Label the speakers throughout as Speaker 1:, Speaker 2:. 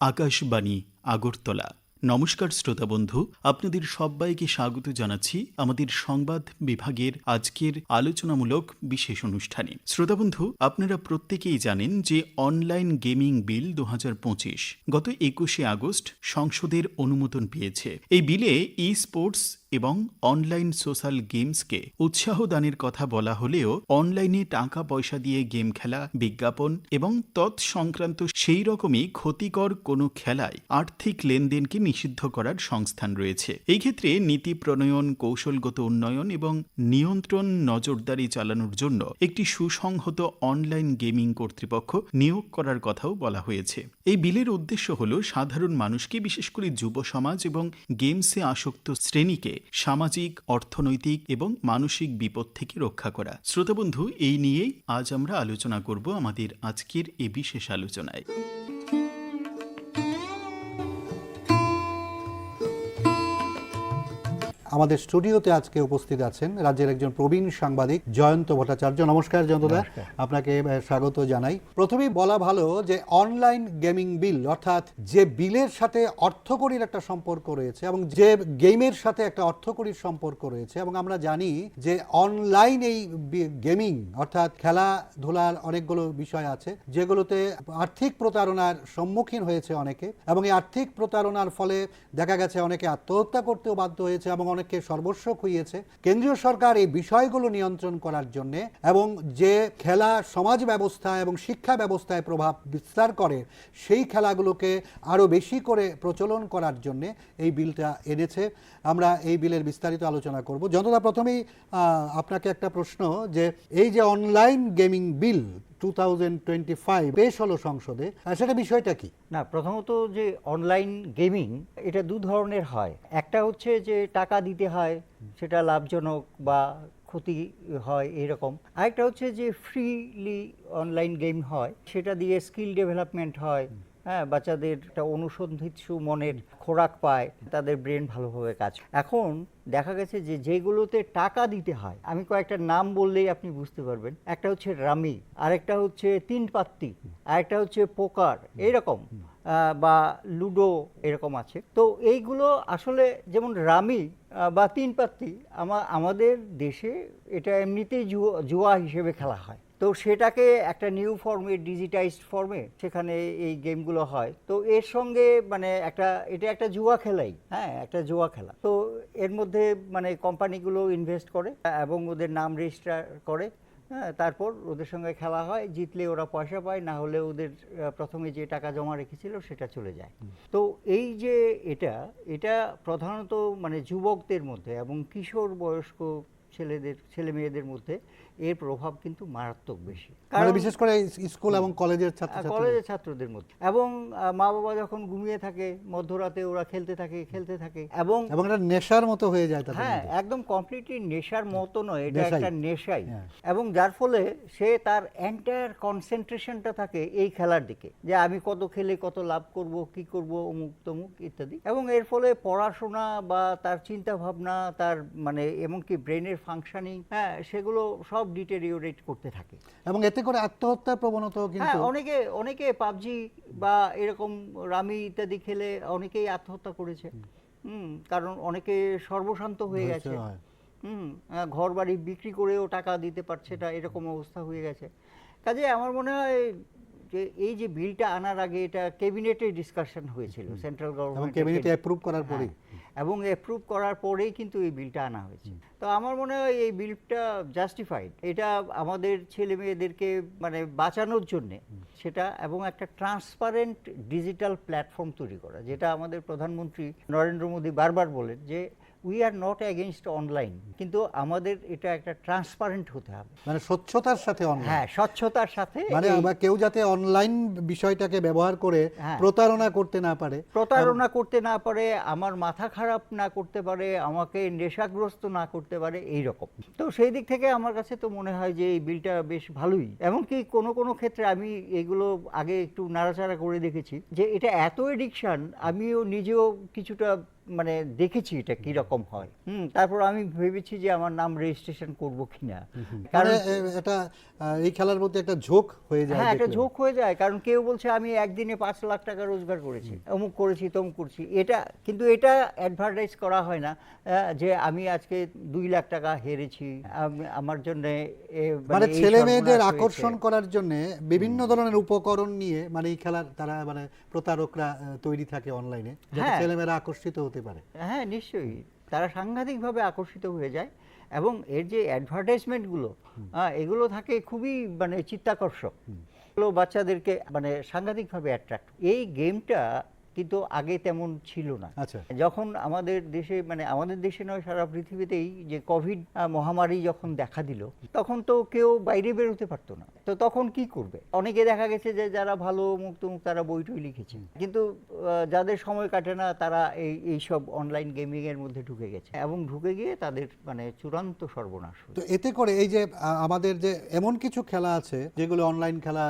Speaker 1: আকাশবাণী, আগরতলা। নমস্কার শ্রোতা বন্ধু, আপনাদের সবাইকে স্বাগত জানাচ্ছি আমাদের সংবাদ বিভাগের আজকের আলোচনামূলক বিশেষ অনুষ্ঠানে। শ্রোতা বন্ধু, আপনারা প্রত্যেকেই জানেন যে অনলাইন গেমিং বিল দু হাজার পঁচিশ গত একুশে আগস্ট সংসদের অনুমোদন পেয়েছে। এই বিলে ই স্পোর্টস এবং অনলাইন সোশ্যাল গেমসকে উৎসাহ দানের কথা বলা হলেও অনলাইনে টাকা পয়সা দিয়ে গেম খেলা, বিজ্ঞাপন এবং তৎসংক্রান্ত সেই রকমই ক্ষতিকর কোনো খেলায় আর্থিক লেনদেনকে নিষিদ্ধ করার সংস্থান রয়েছে। এই ক্ষেত্রে নীতি প্রণয়ন, কৌশলগত উন্নয়ন এবং নিয়ন্ত্রণ নজরদারি চালানোর জন্য একটি সুসংহত অনলাইন গেমিং কর্তৃপক্ষ নিয়োগ করার কথাও বলা হয়েছে। এই বিলের উদ্দেশ্য হল সাধারণ মানুষকে, বিশেষ করে যুব সমাজ এবং গেমসে আসক্ত শ্রেণীকে সামাজিক, অর্থনৈতিক এবং মানসিক বিপদ থেকে রক্ষা করা। শ্রোতাবন্ধু এই নিয়েই আজ আমরা আলোচনা করব আমাদের আজকের এ বিশেষ আলোচনায়।
Speaker 2: আমাদের স্টুডিওতে আজকে উপস্থিত আছেন রাজ্যের একজন প্রবীণ সাংবাদিক জয়ন্ত ভট্টাচার্য। নমস্কার জয়ন্তদা আপনাকে স্বাগত জানাই। প্রথমেই বলা ভালো যে অনলাইন গেমিং বিল অর্থাৎ যে বিলের সাথে অর্থকরীর একটা সম্পর্ক রয়েছে এবং যে গেমের সাথে একটা অর্থকরীর সম্পর্ক রয়েছে এবং আমরা জানি যে অনলাইন এই গেমিং অর্থাৎ খেলাধুলার অনেকগুলো বিষয় আছে যেগুলোতে আর্থিক প্রতারণার সম্মুখীন হয়েছে অনেকে এবং এই আর্থিক প্রতারণার ফলে দেখা গেছে অনেকে আত্মহত্যা করতেও বাধ্য হয়েছে এবং অনেকে সর্বস্ব খুইয়েছে। কেন্দ্রীয় সরকার এই বিষয়গুলো নিয়ন্ত্রণ করার জন্য এবং যে খেলা সমাজ ব্যবস্থা এবং শিক্ষা ব্যবস্থায় প্রভাব বিস্তার করে, সেই খেলাগুলোকে আরও বেশি করে প্রচলন করার জন্য এই বিলটা এনেছে। আমরা এই বিলের বিস্তারিত আলোচনা করব। যতটা প্রথমেই আপনাকে একটা প্রশ্ন যে এই যে অনলাইন গেমিং বিল টু পেশ হলো সংসদে। সেটা বিষয়টা কি?
Speaker 3: না প্রথমত যে অনলাইন গেমিং এটা দু ধরনের হয়। একটা হচ্ছে যে টাকা দিতে হয় সেটা লাভজনক বা ক্ষতি হয় এরকম। আরেকটা হচ্ছে যে ফ্রিলি অনলাইন গেম হয় সেটা দিয়ে স্কিল ডেভেলপমেন্ট হয়। হ্যাঁ বাচ্চাদের একটা অনুসন্ধিৎসু মনের খোরাক পায়, তাদের ব্রেন ভালোভাবে কাজ এখন দেখা গেছে যে যেগুলোতে টাকা দিতে হয়, আমি কয়েকটা নাম বললেই আপনি বুঝতে পারবেন। একটা হচ্ছে রামি, আরেকটা হচ্ছে তিন পাত্তি আরেকটা হচ্ছে পোকার এইরকম বা লুডো এরকম আছে। তো এইগুলো আসলে যেমন রামি বা তিন পাত্তি আমাদের দেশে এটা এমনিতেই জুয়া জুয়া হিসেবে খেলা হয়। তো সেটাকে একটা নিউ ফর্মে ডিজিটাইজড ফর্মে সেখানে এই গেমগুলো হয়। তো এর সঙ্গে মানে একটা এটা একটা জুয়া খেলাই হ্যাঁ একটা জুয়া খেলা। তো এর মধ্যে মানে কোম্পানিগুলো ইনভেস্ট করে এবং ওদের নাম রেজিস্টার করে হ্যাঁ তারপর ওদের সঙ্গে খেলা হয়। জিতলে ওরা পয়সা পায় না হলে ওদের প্রথমে যে টাকা জমা রেখেছিল সেটা চলে যায়। তো এই যে এটা এটা প্রধানত মানে যুবকদের মধ্যে এবং কিশোর বয়স্ক ছেলেদের ছেলে মেয়েদের মধ্যে এর প্রভাব কিন্তু মারাত্মক বেশি।
Speaker 2: কারণ বিশেষ করে স্কুল এবং কলেজের ছাত্র
Speaker 3: কলেজের ছাত্রদের মধ্যে। এবং মা বাবা যখন ঘুমিয়ে থাকে মধ্যরাতে ওরা খেলতে থাকে খেলতে থাকে এবং
Speaker 2: এবং এটা নেশার মতো হয়ে যায় তাদের
Speaker 3: হ্যাঁ একদম কমপ্লিটলি নেশার মতো নয় এটা একটা নেশাই।
Speaker 2: হ্যাঁ।
Speaker 3: এবং যার ফলে সে তার এন্টায়ার কনসেন্ট্রেশনটা থাকে এই খেলার দিকে। যে আমি কত খেলে কত লাভ করব কি করব অমুক তমুক ইত্যাদি। এবং এর ফলে পড়াশোনা বা তার চিন্তা ভাবনা তার মানে এমনকি ব্রেনের ফাংশনিং হ্যাঁ সেগুলো সব ডিটেরিওরেট করতে থাকে।
Speaker 2: এবং এতে করে আত্মহত্যার প্রবণতাও
Speaker 3: হ্যাঁ
Speaker 2: কিন্তু
Speaker 3: অনেকে অনেকে পাবজি বা এরকম রামি ইত্যাদি খেলে অনেকেই আত্মহত্যা করেছে। হুম। কারণ অনেকে সর্বশান্ত হয়ে গেছে। হুম ঘর বাড়ি বিক্রি করেও টাকা দিতে পারছে না এরকম অবস্থা হয়ে গেছে। কাজে আমার মনে হয় যে এই যে বিলটা আনার আগে এটা ক্যাবিনেটে ডিসকাশন হয়েছিল সেন্ট্রাল গভর্নমেন্ট
Speaker 2: ক্যাবিনেটে অ্যাপ্রুভ করার পরে
Speaker 3: এবং অ্যাপ্রুভ করার পরেই কিন্তু এই বিলটা আনা হয়েছে। তো আমার মনে হয় এই বিলটা জাস্টিফাইড এটা আমাদের ছেলে মেয়েদেরকে মানে বাঁচানোর জন্য সেটা এবং একটা ট্রান্সপারেন্ট ডিজিটাল প্ল্যাটফর্ম তৈরি করা যেটা আমাদের প্রধানমন্ত্রী নরেন্দ্র মোদী বারবার বলেন যে we are not against online কিন্তু আমাদের এটা একটা ট্রান্সপারেন্ট হতে হবে।
Speaker 2: মানে স্বচ্ছতার সাথে
Speaker 3: হ্যাঁ স্বচ্ছতার সাথে
Speaker 2: মানে কেউ যাতে অনলাইন বিষয়টাকে ব্যবহার করে
Speaker 3: হ্যাঁ।
Speaker 2: প্রতারণা করতে না পারে।
Speaker 3: প্রতারণা করতে না পারে আমার মাথা খারাপ না করতে পারে আমাকে নেশাগ্রস্ত না করতে পারে এই রকম তো সেই দিক থেকে আমার কাছে তো মনে হয় যে এই বিলটা বেশ ভালোই। এমনকি কোনো কোনো ক্ষেত্রে আমি এগুলো আগে একটু নাড়াচাড়া করে দেখেছি যে এটা এত এডিকশন আমিও নিজেও কিছুটা মানে দেখেছি এটা কি রকম হয়। হুম তারপর আমি ভেবেছি যে আমার নাম রেজিস্ট্রেশন করব কিনা।
Speaker 2: মানে
Speaker 3: কারণ
Speaker 2: এটা এই খেলার প্রতি একটা ঝোঁক হয়ে যায়
Speaker 3: হ্যাঁ একটা। ঝোঁক হয়ে যায় কারণ কেউ বলছে আমি একদিনে পাঁচ লাখ টাকা রোজগার করেছি অমুক করেছি তমুক করছি। এটা কিন্তু এটা অ্যাডভার্টাইজ করা হয় না যে আমি আজকে দুই লাখ টাকা হেরেছি আমার জন্য
Speaker 2: মানে ছেলে মেয়েদের আকর্ষণ করার জন্য বিভিন্ন ধরনের উপকরণ নিয়ে মানে এই খেলার তারা মানে প্রতারকরা তৈরি থাকে অনলাইনে
Speaker 3: হ্যাঁ।
Speaker 2: ছেলেমেয়েরা আকর্ষিত হতে পারে।
Speaker 3: হ্যাঁ নিশ্চয়ই। তারা সাংঘাতিকভাবে আকর্ষিত হয়ে যায় এবং এর যে অ্যাডভার্টাইজমেন্টগুলো এগুলো থাকে খুবই মানে চিত্তাকর্ষক। বাচ্চাদেরকে মানে সাংঘাতিকভাবে অ্যাট্রাক্ট এই গেমটা কিন্তু আগে তেমন ছিল না।
Speaker 2: আচ্ছা।
Speaker 3: যখন আমাদের দেশে মানে আমাদের দেশে নয় সারা পৃথিবীতেই যে কোভিড মহামারী যখন দেখা দিল তখন তো কেউ বাইরে বেরোতে পারতো না। তো তখন কি করবে? অনেকে দেখা গেছে যে যারা ভালো মুক্ত মুখ তারা বই টই লিখেছেন কিন্তু যাদের সময় কাটে না তারা এই এইসব অনলাইন গেমিং এর মধ্যে ঢুকে গেছে। এবং ঢুকে গিয়ে তাদের মানে চূড়ান্ত সর্বনাশ
Speaker 2: তো এতে করে এই যে আমাদের যে এমন কিছু খেলা আছে যেগুলো অনলাইন খেলা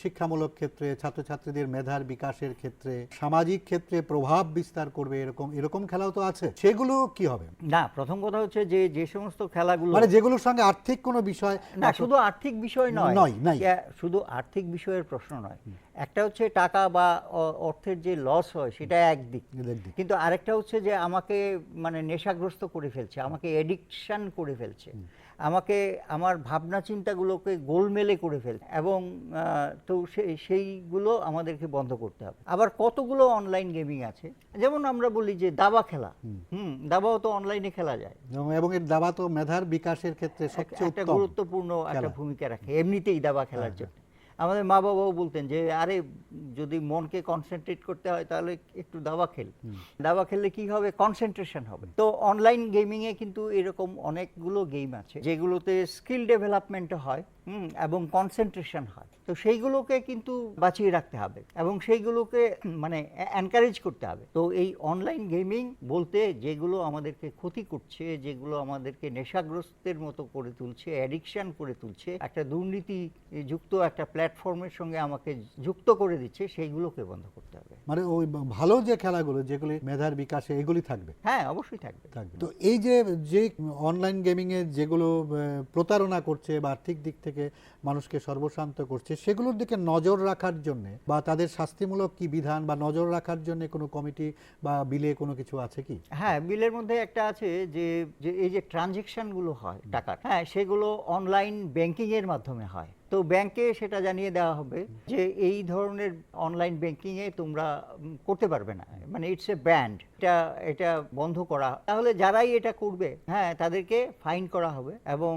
Speaker 2: শিক্ষামূলক ক্ষেত্রে ছাত্রছাত্রীদের মেধার বিকাশের ক্ষেত্রে সামাজিক ক্ষেত্রে প্রভাব বিস্তার করবে এরকম এরকম খেলাও তো আছে। সেগুলো কি হবে?
Speaker 3: না প্রথম কথা হচ্ছে যে যে সমস্ত খেলাগুলো
Speaker 2: মানে যেগুলোর সঙ্গে আর্থিক কোনো বিষয়
Speaker 3: না শুধু আর্থিক বিষয় নয়।
Speaker 2: নয়, নাই।
Speaker 3: শুধু আর্থিক বিষয়ের প্রশ্ন নয়। একটা হচ্ছে টাকা বা অর্থের যে লস হয় সেটা একদিক। কিন্তু আরেকটা হচ্ছে যে আমাকে মানে নেশাগ্রস্ত করে ফেলছে আমাকে এডিকশন করে ফেলছে। আমাকে আমার ভাবনা চিন্তাগুলোকে গোলমেলে করে ফেলে এবং তো সেই সেইগুলো আমাদেরকে বন্ধ করতে হবে। আবার কতগুলো অনলাইন গেমিং আছে? যেমন আমরা বলি যে দাবা খেলা। হুম। দাবাও তো অনলাইনে খেলা যায়।
Speaker 2: এবং- এবং এর দাবা তো মেধার বিকাশের ক্ষেত্রে সবচেয়ে
Speaker 3: একটা গুরুত্বপূর্ণ একটা ভূমিকা রাখে। এমনিতেই দাবা খেলার জন্য। আমাদের মা বাবাও বলতেন যে আরে যদি মনকে কনসেন্ট্রেট করতে হয় তাহলে একটু দাবা খেল। দাবা খেললে কি হবে? কনসেন্ট্রেশন হবে। তো অনলাইন গেমিংয়ে এ কিন্তু এরকম অনেকগুলো গেম আছে যেগুলোতে স্কিল ডেভেলপমেন্ট হয়। হুম, এবং কনসেন্ট্রেশন হয় তো সেইগুলোকে কিন্তু বাঁচিয়ে রাখতে হবে এবং সেইগুলোকে মানে এনকারেজ করতে হবে। তো এই অনলাইন গেমিং বলতে যেগুলো আমাদেরকে ক্ষতি করছে যেগুলো আমাদেরকে নেশাগ্রস্তের মতো করে তুলছে অ্যাডিকশান করে তুলছে একটা দুর্নীতি যুক্ত একটা প্ল্যাটফর্মের সঙ্গে আমাকে যুক্ত করে দিচ্ছে সেইগুলোকে বন্ধ করতে হবে।
Speaker 2: মানে ওই ভালো যে খেলাগুলো যেগুলি মেধার বিকাশে এগুলি থাকবে?
Speaker 3: হ্যাঁ অবশ্যই থাকবে।
Speaker 2: থাকবে। তো এই যে যে অনলাইন গেমিং এ যেগুলো প্রতারণা করছে বা আর্থিক দিক থেকে মানুষকে সর্বশান্ত করছে সেগুলোর দিকে নজর রাখার জন্য বা তাদের শাস্তিমূলক কি বিধান বা নজর রাখার জন্য কোনো কমিটি বা বিলে কোনো কিছু আছে কি?
Speaker 3: হ্যাঁ বিলের মধ্যে একটা আছে যে যে এই যে ট্রানজেকশনগুলো হয় টাকার হ্যাঁ সেগুলো অনলাইন ব্যাংকিংয়ের মাধ্যমে হয়। তো ব্যাংকে সেটা জানিয়ে দেওয়া হবে যে এই ধরনের অনলাইন ব্যাংকিং এ তোমরা করতে পারবে না। মানে ইটস এ ব্যান্ড এটা এটা বন্ধ করা। তাহলে যারাই এটা করবে হ্যাঁ তাদেরকে ফাইন করা হবে এবং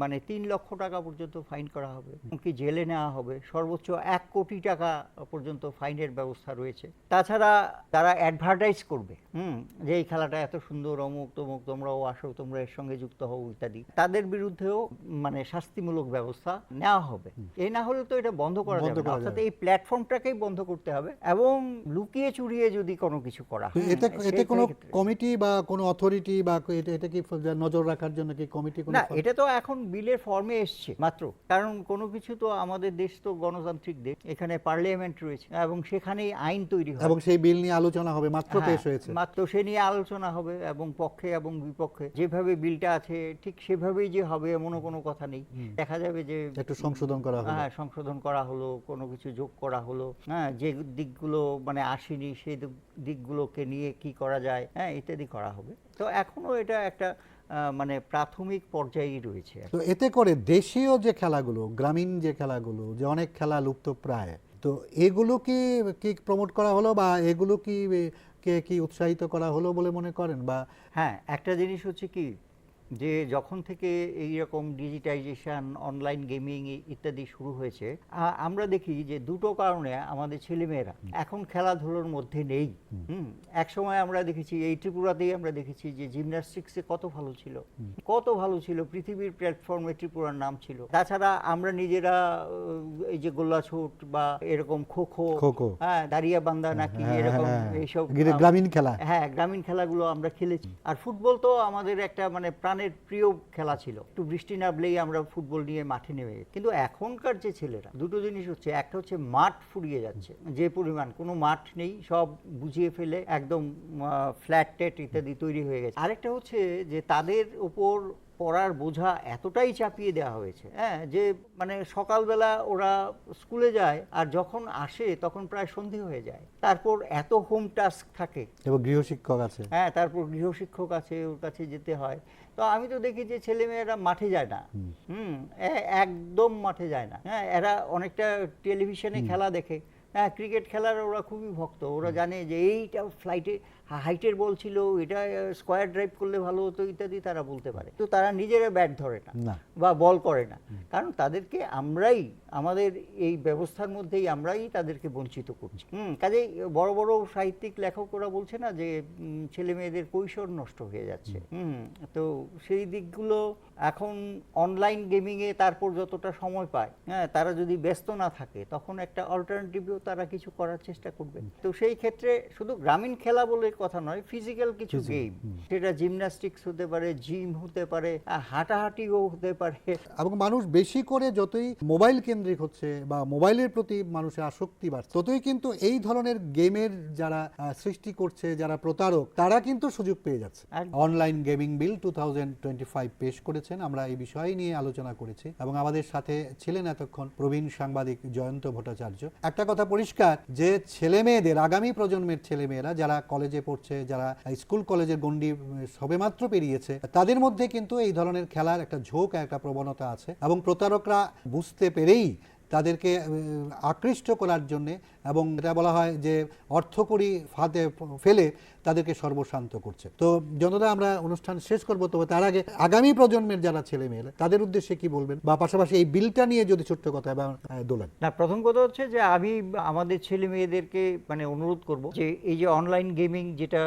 Speaker 3: মানে তিন লক্ষ টাকা পর্যন্ত ফাইন করা হবে। কি জেলে নেওয়া হবে। সর্বোচ্চ এক কোটি টাকা পর্যন্ত ফাইনের ব্যবস্থা রয়েছে। তাছাড়া তারা অ্যাডভার্টাইজ করবে, হুম, যে এই খেলাটা এত সুন্দর, অমুক তমুক, তোমরাও আসো, তোমরা এর সঙ্গে যুক্ত হও, ইত্যাদি। তাদের বিরুদ্ধেও মানে শাস্তিমূলক ব্যবস্থা নেওয়া হবে। এই না হলে তো এটা বন্ধ করা যাবে না। অর্থাৎ এই প্ল্যাটফর্মটাকেই বন্ধ করতে হবে এবং লুকিয়ে চুরিয়ে যদি কোনো কিছু করা হয়,
Speaker 2: এতে কোনো কমিটি বা কোনো অথরিটি বা এটা এটা কি নজর রাখার জন্য কি কমিটি কোনো
Speaker 3: না এটা তো এখন বিলের ফর্মে এসছে মাত্র। কারণ কোনো কিছু তো আমাদের দেশ তো গণতান্ত্রিক দেশ এখানে পার্লামেন্ট রয়েছে এবং সেখানেই আইন তৈরি হয়।
Speaker 2: এবং সেই বিল নিয়ে আলোচনা হবে মাত্র
Speaker 3: হ্যাঁ,
Speaker 2: পেশ হয়েছে।
Speaker 3: মাত্র সে নিয়ে আলোচনা হবে এবং পক্ষে এবং বিপক্ষে যেভাবে বিলটা আছে ঠিক সেভাবেই যে হবে এমনও কোনো কথা নেই। দেখা যাবে যে
Speaker 2: একটু সংশোধন করা হবে
Speaker 3: হ্যাঁ সংশোধন করা হলো কোনো কিছু যোগ করা হলো। হ্যাঁ যে দিকগুলো মানে আসেনি সেই দিকগুলোকে নিয়ে কি করা যায় হ্যাঁ ইত্যাদি করা হবে। তো এখনও এটা একটা মানে প্রাথমিক পর্যায়েই রয়েছে
Speaker 2: তো এতে করে দেশীয় যে খেলাগুলো গ্রামীণ যে খেলাগুলো যে অনেক খেলা লুপ্ত প্রায় তো এগুলো কি কি প্রমোট করা হলো বা এগুলো কি কে কি উৎসাহিত করা হলো বলে মনে করেন বা
Speaker 3: হ্যাঁ একটা জিনিস হচ্ছে কি যে যখন থেকে এই রকম ডিজিটাইজেশন অনলাইন গেমিং ইত্যাদি শুরু হয়েছে আমরা দেখি যে দুটো কারণে আমাদের ছেলেমেয়েরা এখন খেলাধুলোর মধ্যে নেই। এক সময় আমরা দেখেছি এই ত্রিপুরাতেই আমরা দেখেছি যে জিমন্যাস্টিক্সে কত ভালো ছিল। কত ভালো ছিল পৃথিবীর প্ল্যাটফর্মে ত্রিপুরার নাম ছিল। তাছাড়া আমরা নিজেরা এই যে গোল্লাছুট বা এরকম খো খো হ্যাঁ দাঁড়িয়ে বান্ধা নাকি
Speaker 2: হ্যাঁ,
Speaker 3: এরকম
Speaker 2: হ্যাঁ,
Speaker 3: এইসব
Speaker 2: গ্রামীণ খেলা।
Speaker 3: হ্যাঁ গ্রামীণ খেলাগুলো আমরা খেলেছি। আর ফুটবল তো আমাদের একটা মানে প্রাণ মুসলমানের প্রিয় খেলা ছিল। একটু বৃষ্টি নামলেই আমরা ফুটবল নিয়ে মাঠে নেমে। কিন্তু এখনকার যে ছেলেরা, দুটো জিনিস হচ্ছে, একটা হচ্ছে মাঠ ফুরিয়ে যাচ্ছে। যে পরিমাণ, কোনো মাঠ নেই, সব বুঝিয়ে ফেলে একদম ফ্ল্যাট টেট ইত্যাদি তৈরি হয়ে গেছে। আরেকটা হচ্ছে যে তাদের উপর পড়ার বোঝা এতটাই চাপিয়ে দেওয়া হয়েছে হ্যাঁ যে মানে সকালবেলা ওরা স্কুলে যায় আর যখন আসে তখন প্রায় সন্ধে হয়ে যায়। তারপর এত হোম টাস্ক থাকে।
Speaker 2: এবং গৃহশিক্ষক আছে।
Speaker 3: হ্যাঁ তারপর গৃহশিক্ষক আছে ওর কাছে যেতে হয়। তো আমি তো দেখি যে ছেলেমেয়েরা মাঠে যায় না। হুম। একদম মাঠে যায় না। হ্যাঁ এরা অনেকটা টেলিভিশনে খেলা দেখে। হ্যাঁ ক্রিকেট খেলার ওরা খুবই ভক্ত। ওরা জানে যে এইটা ফ্লাইটে হাইটের বল ছিল এটা স্কোয়ার ড্রাইভ করলে ভালো হতো ইত্যাদি তারা বলতে পারে। তো তারা নিজেরা ব্যাট ধরে না। বা বল করে না। কারণ তাদেরকে আমরাই আমাদের এই ব্যবস্থার মধ্যেই আমরাই তাদেরকে বঞ্চিত করছি। হুম কাজেই বড় বড় সাহিত্যিক লেখকরা বলছে না যে ছেলে মেয়েদের কৈশোর নষ্ট হয়ে যাচ্ছে। হুম। তো সেই দিকগুলো এখন অনলাইন গেমিংয়ে তারপর যতটা সময় পায় হ্যাঁ তারা যদি ব্যস্ত না থাকে তখন একটা অল্টারনেটিভেও তারা কিছু করার চেষ্টা করবে। তো সেই ক্ষেত্রে শুধু গ্রামীণ খেলা বলে কথা নয় ফিজিক্যাল কিছু গেম সেটা জিমন্যাস্টিক্স হতে পারে জিম হতে পারে হাঁটাহাঁটিও হতে পারে।
Speaker 2: এবং মানুষ বেশি করে যতই মোবাইল কেন্দ্রিক হচ্ছে বা মোবাইলের প্রতি মানুষের আসক্তি বাড়ছে ততই কিন্তু এই ধরনের গেমের যারা সৃষ্টি করছে যারা প্রতারক তারা কিন্তু সুযোগ পেয়ে যাচ্ছে। অনলাইন গেমিং বিল টু পেশ করেছেন আমরা এই বিষয় নিয়ে আলোচনা করেছি। এবং আমাদের সাথে ছিলেন এতক্ষণ প্রবীণ সাংবাদিক জয়ন্ত ভট্টাচার্য। একটা কথা পরিষ্কার যে ছেলে মেয়েদের আগামী প্রজন্মের ছেলে মেয়েরা যারা কলেজে পড়ছে, যারা স্কুল কলেজের গণ্ডি সবেমাত্র পেরিয়েছে, তাদের মধ্যে কিন্তু এই ধরনের খেলার একটা ঝোঁক একটা প্রবণতা আছে এবং প্রতারকরা বুঝতে পেরেই তাদেরকে আকৃষ্ট করার জন্যে এবং এটা বলা হয় যে অর্থকরী ফাঁদে ফেলে তাদেরকে সর্বশান্ত করছে। তো যতটা আমরা অনুষ্ঠান শেষ করব তবে তার আগে আগামী প্রজন্মের যারা ছেলে মেয়েরা তাদের উদ্দেশ্যে কি বলবেন? বা পাশাপাশি এই বিলটা নিয়ে যদি ছোট্ট কথা বা আহ, দোলেন।
Speaker 3: না প্রথম কথা হচ্ছে যে আমি আমাদের ছেলে মেয়েদেরকে মানে অনুরোধ করব যে এই যে অনলাইন গেমিং যেটা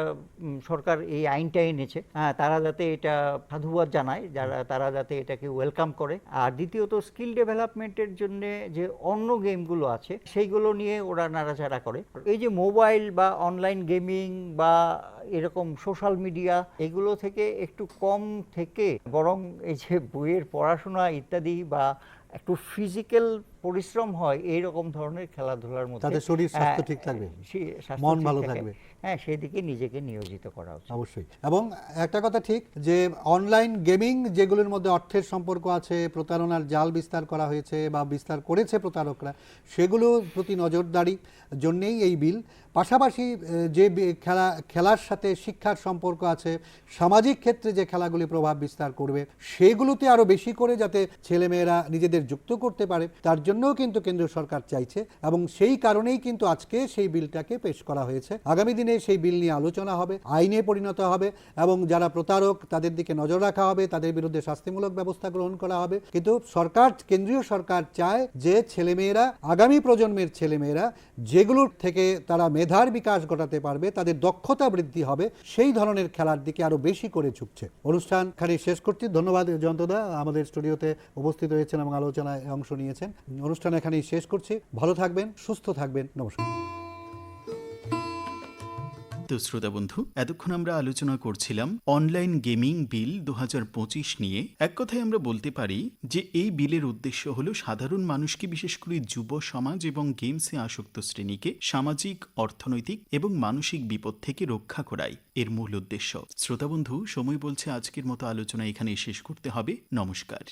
Speaker 3: সরকার এই আইনটা এনেছে হ্যাঁ তারা যাতে এটা সাধুবাদ জানায় যারা তারা যাতে এটাকে ওয়েলকাম করে। আর দ্বিতীয়ত স্কিল ডেভেলপমেন্টের জন্য যে অন্য গেমগুলো আছে সেইগুলো নিয়ে ওরা নাড়াচাড়া করে। এই যে মোবাইল বা অনলাইন গেমিং বা এরকম সোশ্যাল মিডিয়া এগুলো থেকে একটু কম থেকে বরং এই যে বইয়ের পড়াশোনা ইত্যাদি বা একটু ফিজিক্যাল পরিশ্রম হয় এইরকম ধরনের খেলাধুলার মধ্যে
Speaker 2: তাদের শরীর স্বাস্থ্য
Speaker 3: হ্যাঁ,
Speaker 2: ঠিক থাকবে। মন ভালো থাকবে।
Speaker 3: হ্যাঁ সেদিকে নিজেকে নিয়োজিত করা উচিত।
Speaker 2: অবশ্যই। এবং একটা কথা ঠিক যে অনলাইন গেমিং যেগুলোর মধ্যে অর্থের সম্পর্ক আছে, প্রতারণার জাল বিস্তার করা হয়েছে বা বিস্তার করেছে প্রতারকরা সেগুলোর প্রতি নজরদারি জন্যেই এই বিল পাশাপাশি যে খেলা, খেলার সাথে শিক্ষার সম্পর্ক আছে, সামাজিক ক্ষেত্রে যে খেলাগুলি প্রভাব বিস্তার করবে, সেগুলোতে আরও বেশি করে যাতে ছেলেমেয়েরা নিজেদের যুক্ত করতে পারে, তার জন্যও কিন্তু কেন্দ্র সরকার চাইছে এবং সেই কারণেই কিন্তু আজকে সেই বিলটাকে পেশ করা হয়েছে। আগামী দিনে সেই বিল নিয়ে আলোচনা হবে, আইনে পরিণত হবে এবং যারা প্রতারক তাদের দিকে নজর রাখা হবে, তাদের বিরুদ্ধে শাস্তিমূলক ব্যবস্থা গ্রহণ করা হবে। কিন্তু সরকার, কেন্দ্রীয় সরকার চায় যে ছেলেমেয়েরা, আগামী প্রজন্মের ছেলেমেয়েরা যেগুলোর থেকে তারা মেধার বিকাশ ঘটাতে পারবে, তাদের দক্ষতা বৃদ্ধি হবে, সেই ধরনের খেলার দিকে আরও বেশি করে ঝুঁকছে। অনুষ্ঠান খালি শেষ করছি। ধন্যবাদ জয়ন্তদা আমাদের স্টুডিওতে উপস্থিত হয়েছেন এবং আলোচনায় অংশ নিয়েছেন। অনুষ্ঠান এখানেই শেষ করছি। ভালো থাকবেন, সুস্থ থাকবেন। নমস্কার।
Speaker 1: তো শ্রোতা বন্ধু, এতক্ষণ আমরা আলোচনা করছিলাম অনলাইন গেমিং বিল দু হাজার পঁচিশ নিয়ে। এক কথায় আমরা বলতে পারি যে এই বিলের উদ্দেশ্য হল সাধারণ মানুষকে বিশেষ করে যুব সমাজ এবং গেমসে আসক্ত শ্রেণীকে সামাজিক, অর্থনৈতিক এবং মানসিক বিপদ থেকে রক্ষা করাই এর মূল উদ্দেশ্য। শ্রোতা বন্ধু, সময় বলছে আজকের মতো আলোচনা এখানে শেষ করতে হবে। নমস্কার।